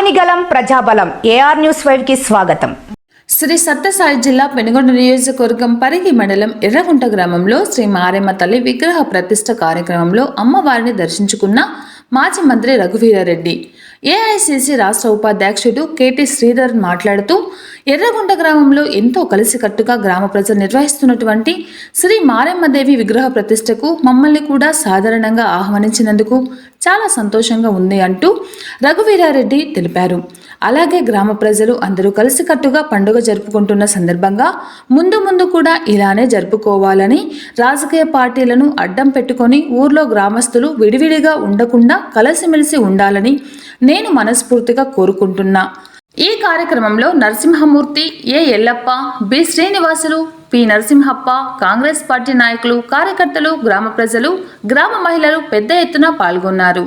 ఆగనిగలం ప్రజాబలం. AR news ఫైవ్కి స్వాగతం. శ్రీ సత్యసాయి జిల్లా పెనుగొండ నియోజకవర్గం పరిగి మండలం ఎర్రగుంట గ్రామంలో శ్రీ మారెమ్మ తల్లి విగ్రహ ప్రతిష్ట కార్యక్రమంలో అమ్మవారిని దర్శించుకున్న మాజీ మంత్రి రఘువీరారెడ్డి ఏఐసిసి రాష్ట్ర ఉపాధ్యక్షుడు కేటీ శ్రీధర్ మాట్లాడుతూ ఎర్రగొండ గ్రామంలో ఎంతో కలిసికట్టుగా గ్రామ ప్రజలు నిర్వహిస్తున్నటువంటి శ్రీ మారెమ్మదేవి విగ్రహ ప్రతిష్టకు మమ్మల్ని కూడా సాధారణంగా ఆహ్వానించినందుకు చాలా సంతోషంగా ఉంది అంటూ రఘువీరారెడ్డి తెలిపారు. అలాగే గ్రామ ప్రజలు అందరూ కలిసికట్టుగా పండుగ జరుపుకుంటున్న సందర్భంగా ముందు ముందు కూడా ఇలానే జరుపుకోవాలని రాజకీయ పార్టీలను అడ్డం పెట్టుకొని ఊర్లో గ్రామస్తులు విడివిడిగా ఉండకుండా కలిసిమెలిసి ఉండాలని నేను మనస్ఫూర్తిగా కోరుకుంటున్నా. ఈ కార్యక్రమంలో Narasimhamurthy A Yellappa B Srinivasulu P Narasimhappa Congress party నాయకులు కార్యకర్తలు గ్రామ ప్రజలు గ్రామ మహిళలు పెద్ద ఎత్తున పాల్గొన్నారు.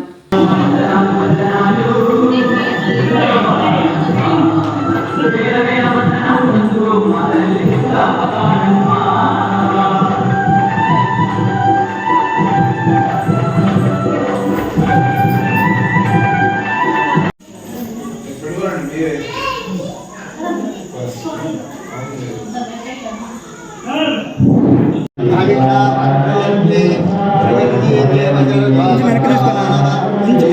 మంచి వెనక్కి తీసుకున్నా మంచి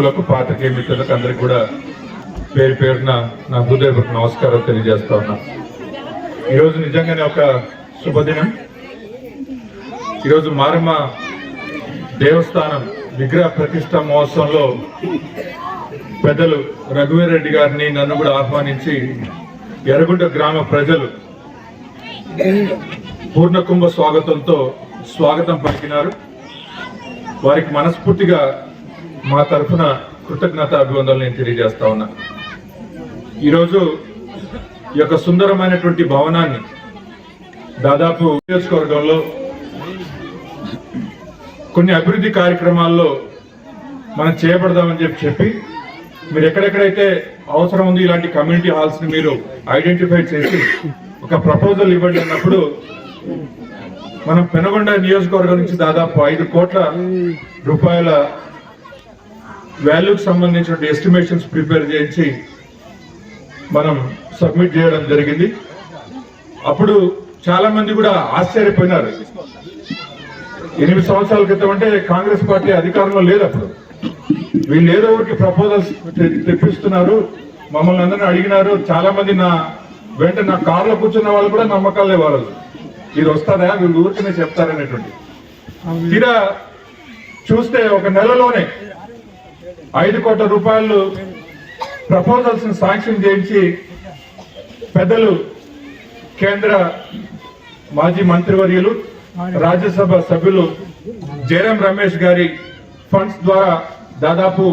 ప్రముఖులకు పాత్రికేయ మిత్రులకు అందరికి కూడా పేరు పేరున నా హృదయపూర్వక నమస్కారం తెలియజేస్తా ఉన్నా. ఈరోజు నిజంగానే ఒక శుభదినం. ఈరోజు మారమ్మ దేవస్థానం విగ్రహ ప్రతిష్ట మహోత్సవంలో పెద్దలు రఘువీరెడ్డి గారిని నన్ను కూడా ఆహ్వానించి ఎర్రగుంట గ్రామ ప్రజలు పూర్ణకుంభ స్వాగతంతో స్వాగతం పలికినారు. వారికి మనస్ఫూర్తిగా మా తరఫున కృతజ్ఞత అభివందనలు నేను తెలియజేస్తా ఉన్నా. ఈరోజు ఈ యొక్క సుందరమైనటువంటి భవనాన్ని దాదాపు నియోజకవర్గంలో కొన్ని అభివృద్ధి కార్యక్రమాల్లో మనం చేపడదామని చెప్పి చెప్పి మీరు ఎక్కడెక్కడైతే అవసరం ఉంది ఇలాంటి కమ్యూనిటీ హాల్స్ని మీరు ఐడెంటిఫై చేసి ఒక ప్రపోజల్ ఇవ్వండి అన్నప్పుడు మనం పెనగొండ నియోజకవర్గం నుంచి దాదాపు ఐదు కోట్ల రూపాయల వాల్యూకి సంబంధించిన ఎస్టిమేషన్స్ ప్రిపేర్ చేయించి మనం సబ్మిట్ చేయడం జరిగింది. అప్పుడు చాలా మంది కూడా ఆశ్చర్యపోయినారు. ఎనిమిది సంవత్సరాల క్రితం అంటే కాంగ్రెస్ పార్టీ అధికారంలో లేదు అప్పుడు. వీళ్ళు ఏదో ఒకరికి ప్రపోజల్స్ తెప్పిస్తున్నారు. మమ్మల్ని అందరిని అడిగినారు. చాలా మంది నా వెంట నా కార్లో కూర్చున్న వాళ్ళు కూడా నమ్మకాలే వాళ్ళు ఇది వస్తారా వీళ్ళు ఊరికనే చెప్తారనేటువంటి. తీరా చూస్తే ఒక నెలలోనే ఐదు కోట్ల రూపాయలు ప్రపోజల్స్ శాంక్షన్ చేయించి పెద్దలు కేంద్ర మాజీ మంత్రివర్యులు రాజ్యసభ సభ్యులు జయరాం రమేష్ గారి ఫండ్స్ ద్వారా దాదాపు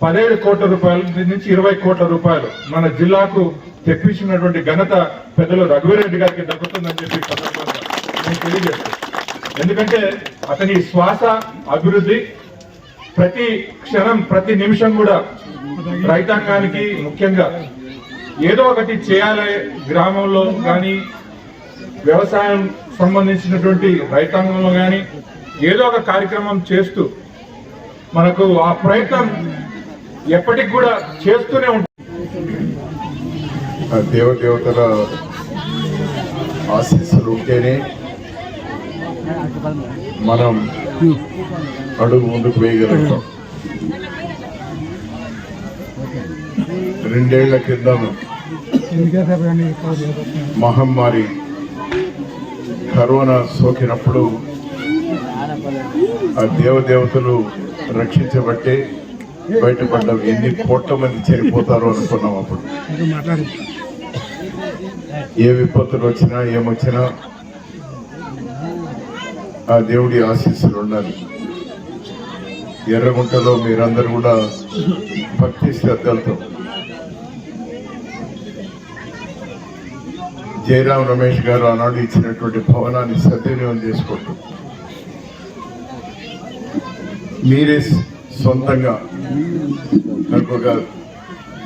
పదిహేడు కోట్ల రూపాయల నుంచి ఇరవై కోట్ల రూపాయలు మన జిల్లాకు తెప్పించినటువంటి ఘనత పెద్దలు రఘువీరెడ్డి గారికి దక్కుతుందని చెప్పి నేను తెలియజేస్తాను ఎందుకంటే అతని శ్వాస అభివృద్ధి ప్రతి క్షణం ప్రతి నిమిషం కూడా రైతాంగానికి ముఖ్యంగా ఏదో ఒకటి చేయాలి గ్రామంలో కానీ వ్యవసాయం సంబంధించినటువంటి రైతాంగంలో కానీ ఏదో ఒక కార్యక్రమం చేస్తూ మనకు ఆ ప్రయత్నం ఎప్పటికి కూడా చేస్తూనే ఉంటుంది ఆ దేవదేవతల ఆశీస్సులు ఉంటేనే మనం అడుగు ముందుకు వేయగలుగుతాం. రెండేళ్ళ కింద మహమ్మారి కరోనా సోకినప్పుడు ఆ దేవదేవతలు రక్షించబట్టే బయటపడ్డాం ఎన్ని కోట్ల మంది చనిపోతారో అనుకున్నాం అప్పుడు. ఏ విపత్తులు వచ్చినా ఏమొచ్చినా ఆ దేవుడి ఆశీస్సులు ఉండాలి. ఎర్రగుంటలో మీరందరూ కూడా భక్తి శ్రద్ధలతో. జయరాం రమేష్ గారు ఆనాడు ఇచ్చినటువంటి భవనాన్ని సద్వినియోగం చేసుకుంటూ. మీరే సొంతంగా నాకు ఒక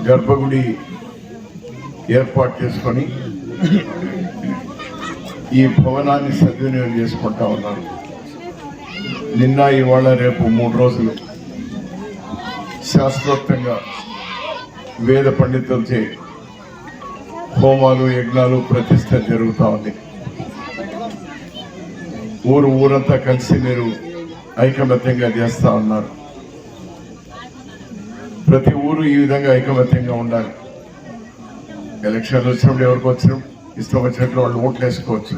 గర్భగుడి ఏర్పాటు చేసుకొని ఈ భవనాన్ని సద్వినియోగం చేసుకుంటా ఉన్నాను. నిన్న ఇవాళ రేపు మూడు రోజులు శాస్త్రోక్తంగా వేద పండితులచే హోమాలు యజ్ఞాలు ప్రతిష్ట జరుగుతూ ఉంది. ఊరు ఊరంతా కలిసి మీరు ఐకమత్యంగా చేస్తూ ఉన్నారు. ప్రతి ఊరు ఈ విధంగా ఐకమత్యంగా ఉండాలి. ఎలక్షన్లు వచ్చినప్పుడు ఎవరికి వచ్చినప్పుడు ఇష్టం వచ్చినట్లు వాళ్ళు ఓట్లు వేసుకోవచ్చు.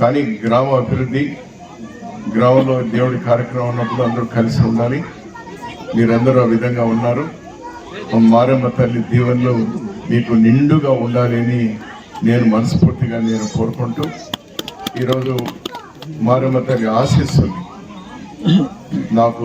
కానీ గ్రామ అభివృద్ధి గ్రామంలో దేవుడి కార్యక్రమం ఉన్నప్పుడు అందరూ కలిసి ఉండాలి. మీరందరూ ఆ విధంగా ఉన్నారు. మారమ్మ తల్లి దీవెనలు మీకు నిండుగా ఉండాలి అని నేను మనస్ఫూర్తిగా నేను కోరుకుంటూ ఈరోజు మారమ్మ తల్లి ఆశీస్సులు నాకు